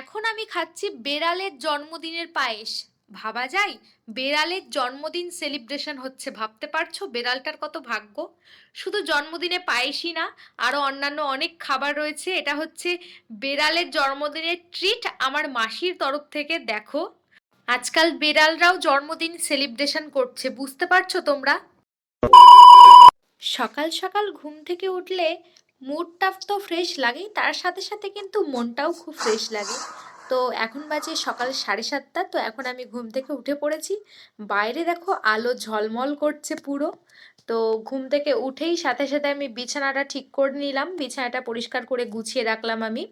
এখন আমি খাচ্ছি বেড়ালের জন্মদিনের পায়েস। ভাবা যায়? বেড়ালের জন্মদিন সেলিব্রেশন হচ্ছে, ভাবতে পারছ? বেড়ালটার কত ভাগ্য? শুধু জন্মদিনে পায়েসই না আরও অন্যান্য অনেক খাবার রয়েছে। এটা হচ্ছে বেড়ালের জন্মদিনের ট্রিট আমার মাসির তরফ থেকে, দেখো। আজকাল বেড়ালরাও জন্মদিন সেলিব্রেশন করছে, বুঝতে পারছ তোমরা? সকাল সকাল ঘুম থেকে উঠলে মুডটা তো ফ্রেশ লাগেই, তার সাথে সাথে কিন্তু মনটাও খুব ফ্রেশ লাগে। তো এখন বাজে সকাল সাড়ে সাতটা, তো এখন আমি ঘুম থেকে উঠে পড়েছি। বাইরে দেখো আলো ঝলমল করছে পুরো। তো ঘুম থেকে উঠেই সাথে সাথে আমি বিছানাটা ঠিক করে নিলাম, বিছানাটা পরিষ্কার করে গুছিয়ে রাখলাম আমি।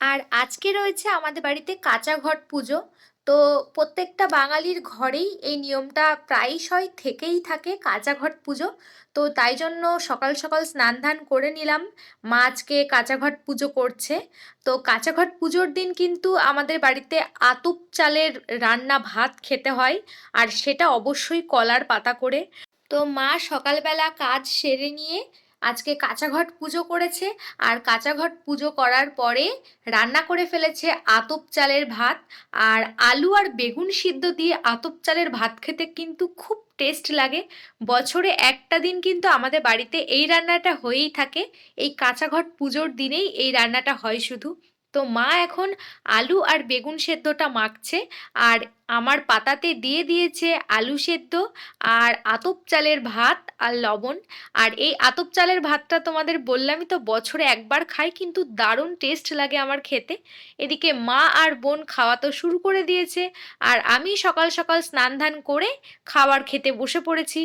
আর আজকে রয়েছে আমাদের বাড়িতে কাঁচা ঘট পুজো। তো প্রত্যেকটা বাঙালির ঘরেই এই নিয়মটা প্রায়শই থেকেই থাকে কাঁচা ঘট পুজো। তো তাই জন্য সকাল সকাল স্নান ধান করে নিলাম। মা আজকে কাঁচা ঘট পুজো করছে। তো কাঁচা ঘট পুজোর দিন কিন্তু আমাদের বাড়িতে আতুপ চালের রান্না ভাত খেতে হয় আর সেটা অবশ্যই কলার পাতা করে। তো মা সকালবেলা কাজ সেরে নিয়ে আজকে কাঁচা ঘট পুজো করেছে আর কাঁচা ঘট পুজো করার পরে রান্না করে ফেলেছে আতপ চালের ভাত আর আলু আর বেগুন সিদ্ধ দিয়ে আতপ চালের ভাত খেতে কিন্তু খুব টেস্ট লাগে। বছরে একটা দিন কিন্তু আমাদের বাড়িতে এই রান্নাটা হয়েই থাকে। এই কাঁচা ঘট পুজোর দিনেই এই রান্নাটা হয় শুধু। তো মা এখন আলু আর বেগুন সেদ্ধটা মাখছে আর আমার পাতাতে দিয়ে দিয়েছে আলু সেদ্ধ, আর আতপ চালের ভাত আর লবণ। আর এই আতপ চালের ভাতটা তোমাদের বললামই তো, বছরে একবার খাই, কিন্তু দারুণ টেস্ট লাগে আমার খেতে। এদিকে মা আর বোন খাওয়া তো শুরু করে দিয়েছে, আর আমি সকাল সকাল স্নান ধান করে খাবার খেতে বসে পড়েছি।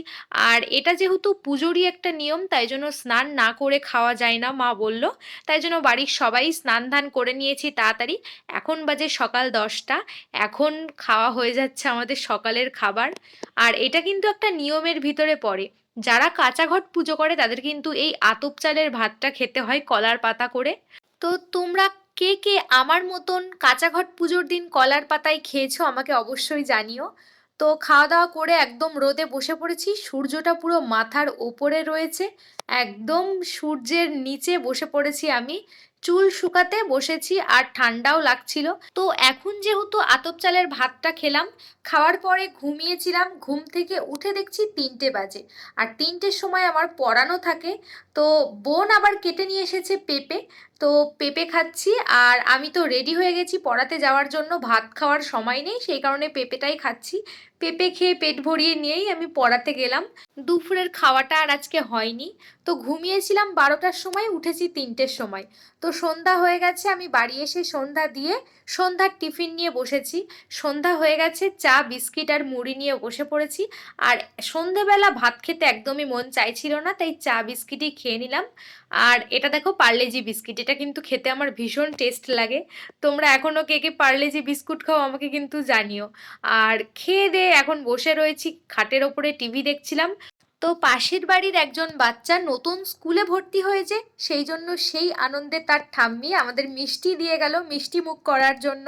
আর এটা যেহেতু পুজোরই একটা নিয়ম, তাই জন্য স্নান না করে খাওয়া যায় না, মা বলল। তাই জন্য বাড়ির সবাই স্নান ধান করে নিয়েছি তাড়াতাড়ি। এখন বাজে সকাল দশটা, এখন খাওয়া হয়ে যাচ্ছে আমাদের সকালের খাবার। আর এটা কিন্তু একটা নিয়মের ভিতরে পড়ে। যারা কাঁচা ঘট পুজো করে, তাদের কিন্তু এই আতপ চালের ভাতটা খেতে হয় কলার পাতা করে। তো তোমরা কে কে আমার মতন কাঁচা ঘট পুজোর দিন কলার পাতায় খেয়েছো আমাকে অবশ্যই জানিও। তো খাওয়া দাওয়া করে একদম রোদে বসে পড়েছি, সূর্যটা পুরো মাথার ওপরে রয়েছে। একদম সূর্যের নিচে বসে পড়েছি আমি। চুল শুকাতে বসেছি আর ঠান্ডাও লাগছিল। তো এখন যেহেতু আতপ চালের ভাতটা খেলাম, খাওয়ার পরে ঘুমিয়েছিলাম, ঘুম থেকে উঠে দেখছি তিনটে বাজে। আর তিনটের সময় আমার পড়ানো থাকে, তো বোন আবার কেটে নিয়ে এসেছে পেঁপে। তো পেঁপে খাচ্ছি আর আমি তো রেডি হয়ে গেছি পড়াতে যাওয়ার জন্য। ভাত খাওয়ার সময় নেই, সেই কারণে পেঁপেটাই খাচ্ছি। পেঁপে খেয়ে পেট ভরিয়ে নিয়েই আমি পড়াতে গেলাম। দুপুরের খাওয়াটা আর আজকে হয়নি। তো ঘুমিয়েছিলাম বারোটার সময়, উঠেছি তিনটের সময়। তো সন্ধ্যা হয়ে গেছে, আমি বাড়ি এসে সন্ধ্যা দিয়ে সন্ধ্যার টিফিন নিয়ে বসেছি। সন্ধ্যা হয়ে গেছে, চা, বিস্কিট আর মুড়ি নিয়ে বসে পড়েছি। আর সন্ধেবেলা ভাত খেতে একদমই মন চাইছিল না, তাই চা, বিস্কিটই খেয়ে নিলাম। আর এটা দেখো, পার্লেজি বিস্কিট, এটা কিন্তু খেতে আমার ভীষণ টেস্ট লাগে। তোমরা এখনও কে কে পার্লেজি বিস্কুট খাও আমাকে কিন্তু জানিও। আর খেয়ে দিয়ে এখন বসে রয়েছি, খাটের ওপরে টিভি দেখছিলাম। তো পাশের বাড়ির একজন বাচ্চা নতুন স্কুলে ভর্তি হয়েছে, সেই জন্য সেই আনন্দে তার ঠাম্মি আমাদের মিষ্টি দিয়ে গেল, মিষ্টি মুখ করার জন্য।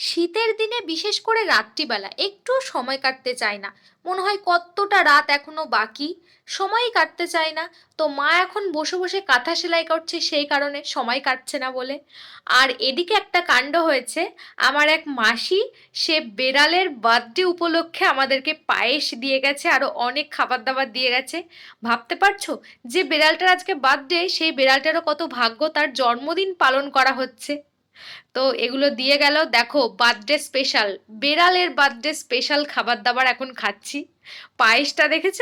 শীতের দিনে বিশেষ করে রাত্রিবেলা একটু সময় কাটতে চায় না। মনে হয় কতটা রাত এখনও বাকি? সময়ই কাটতে চায় না। তো মা এখন বসে বসে কাঁথা সেলাই করছে, সেই কারণে সময় কাটছে না বলে। আর এদিকে একটা কাণ্ড হয়েছে। আমার এক মাসি, সে বেড়ালের বার্থডে উপলক্ষে আমাদেরকে পায়েস দিয়ে গেছে আরও অনেক খাবার দাবার দিয়ে গেছে। ভাবতে পারছ? যে বেড়ালটার আজকে বার্থডে, সেই বেড়ালটারও কত ভাগ্য, তার জন্মদিন পালন করা হচ্ছে। তো এগুলো দিয়ে গেল। দেখো বার্থডে স্পেশাল বেড়ালের বার্থডে স্পেশাল খাবার দাবার এখন খাচ্ছি। পায়েসটা দেখেছ?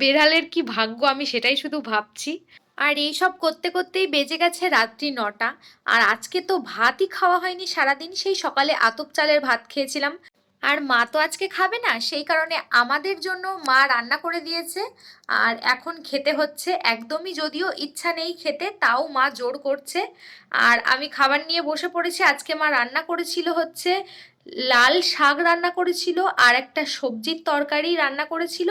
বেড়ালের কি ভাগ্য, আমি সেটাই শুধু ভাবছি। আর এই সব করতে করতেই বেজে গেছে রাত্রি নটা। আর আজকে তো ভাতই খাওয়া হয়নি সারাদিন, সেই সকালে আতপ চালের ভাত খেয়েছিলাম। আর মা তো আজকে খাবে না, সেই কারণে আমাদের জন্য মা রান্না করে দিয়েছে। আর এখন খেতে হচ্ছে একদমই যদিও ইচ্ছা নেই খেতে, তাও মা জোর করছে। আর আমি খাবার নিয়ে বসে পড়েছি, আজকে মা রান্না করেছিল হচ্ছে লাল শাক রান্না করেছিল, আর একটা সবজির তরকারি রান্না করেছিল,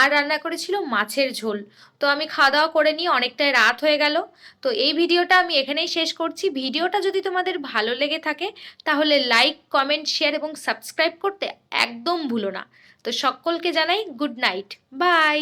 আর রান্না করেছিল মাছের ঝোল। তো আমি খাওয়া দাওয়া করে নিয়ে অনেকটাই রাত হয়ে গেল। তো এই ভিডিওটা আমি এখানেই শেষ করছি। ভিডিওটা যদি তোমাদের ভালো লেগে থাকে, তাহলে লাইক, কমেন্ট, শেয়ার এবং সাবস্ক্রাইব করতে একদম ভুলো না। তো সকলকে জানাই গুড নাইট। বাই!